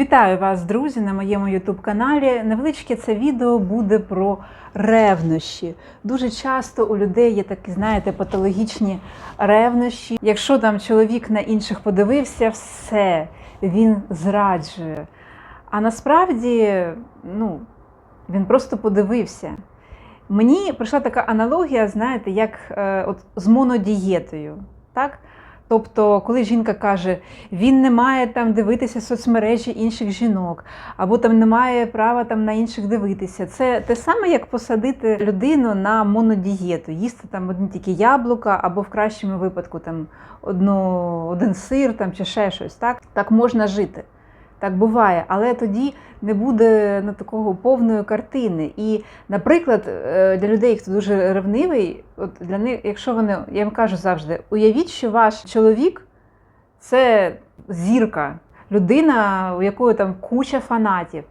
Вітаю вас, друзі, на моєму youtube каналі. Невеличке це відео буде про ревнощі. Дуже часто у людей є такі, знаєте, патологічні ревнощі. Якщо там чоловік на інших подивився, все, він зраджує. А насправді, ну, він просто подивився. Мені прийшла така аналогія, знаєте, як е, от з монодієтою. Так? Тобто, коли жінка каже, він не має там дивитися соцмережі інших жінок, або там не має права там на інших дивитися, це те саме, як посадити людину на монодієту, їсти там одні тільки яблука, або в кращому випадку там одну, один сир там, чи ще щось. Так? так можна жити. Так буває, але тоді не буде ну, такого повної картини. І, наприклад, е, для людей, хто дуже ревнивий, от для них, якщо вони, я їм кажу завжди, уявіть, що ваш чоловік це зірка, людина, у якої там куча фанатів.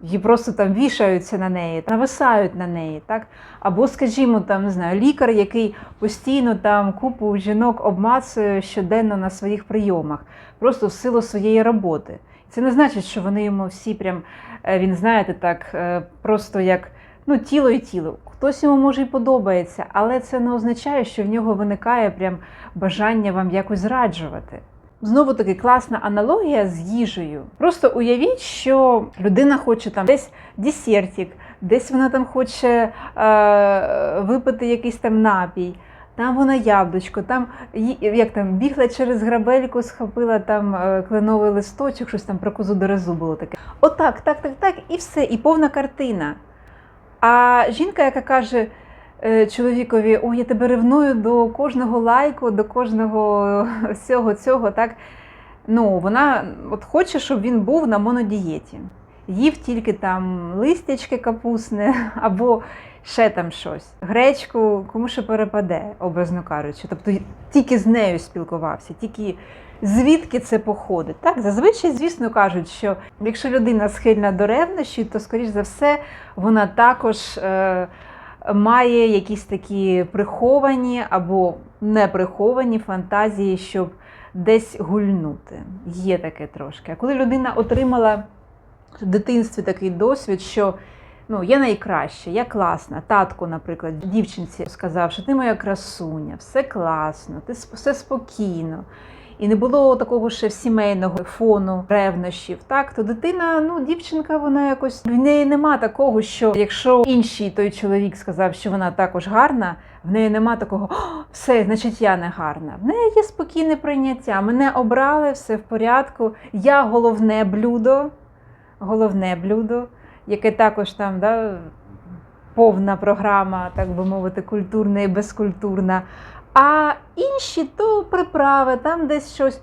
Її просто там вішаються на неї, нависають на неї, так? Або, скажімо, там не знаю, лікар, який постійно там купу жінок обмацує щоденно на своїх прийомах, просто в силу своєї роботи. Це не значить, що вони йому всі прям, е, він знаєте, так, е, просто як ну, тіло і тіло. Хтось йому може і подобається, але це не означає, що в нього виникає прям бажання вам якось зраджувати. Знову таки класна аналогія з їжею. Просто уявіть, що людина хоче там десь десертик, десь вона там хоче е, випити якийсь там напій. Там вона яблучко, там як там бігла через грабельку, схопила там е, кленовий листочок, щось там про козу дерезу було таке. Отак, так, так, так, і все, і повна картина. А жінка, яка каже е, чоловікові: Ой, я тебе ревную до кожного лайку, до кожного всього цього, так ну вона от хоче, щоб він був на монодієті. Їв тільки там листячки капусне або ще там щось. Гречку кому ще перепаде, образно кажучи. Тобто тільки з нею спілкувався, тільки звідки це походить. Так, зазвичай, звісно, кажуть, що якщо людина схильна до ревнощі, то, скоріш за все, вона також е, має якісь такі приховані або неприховані фантазії, щоб десь гульнути. Є таке трошки. А коли людина отримала в дитинстві такий досвід, що ну, я найкраща, я класна. Татко, наприклад, дівчинці сказав, що ти моя красуня, все класно, ти все спокійно. І не було такого ще сімейного фону ревнощів. Так, то дитина, ну, дівчинка, вона якось в неї нема такого, що якщо інший той чоловік сказав, що вона також гарна, в неї нема такого, все, значить, я не гарна. В неї є спокійне прийняття. Мене обрали, все в порядку. Я головне блюдо, головне блюдо, яке також там да, повна програма, так би мовити, культурна і безкультурна. А інші то приправи, там десь щось.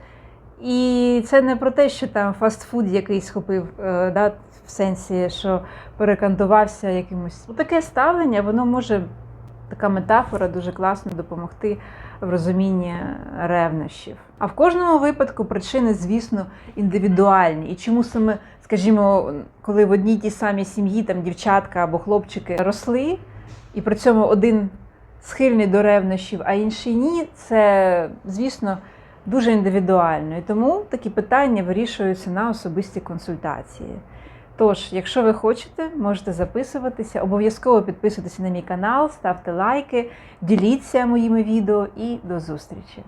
І це не про те, що там фастфуд якийсь схопив, е, да, в сенсі, що перекантувався якимось. Таке ставлення, воно може, така метафора дуже класно допомогти в розумінні ревнощів. А в кожному випадку причини, звісно, індивідуальні. І чому саме, скажімо, коли в одній тій самій сім'ї там дівчатка або хлопчики росли, і при цьому один схильний до ревнощів, а інший ні, це, звісно, дуже індивідуально. І тому такі питання вирішуються на особисті консультації. Тож, якщо ви хочете, можете записуватися, обов'язково підписуйтесь на мій канал, ставте лайки, діліться моїми відео і до зустрічі!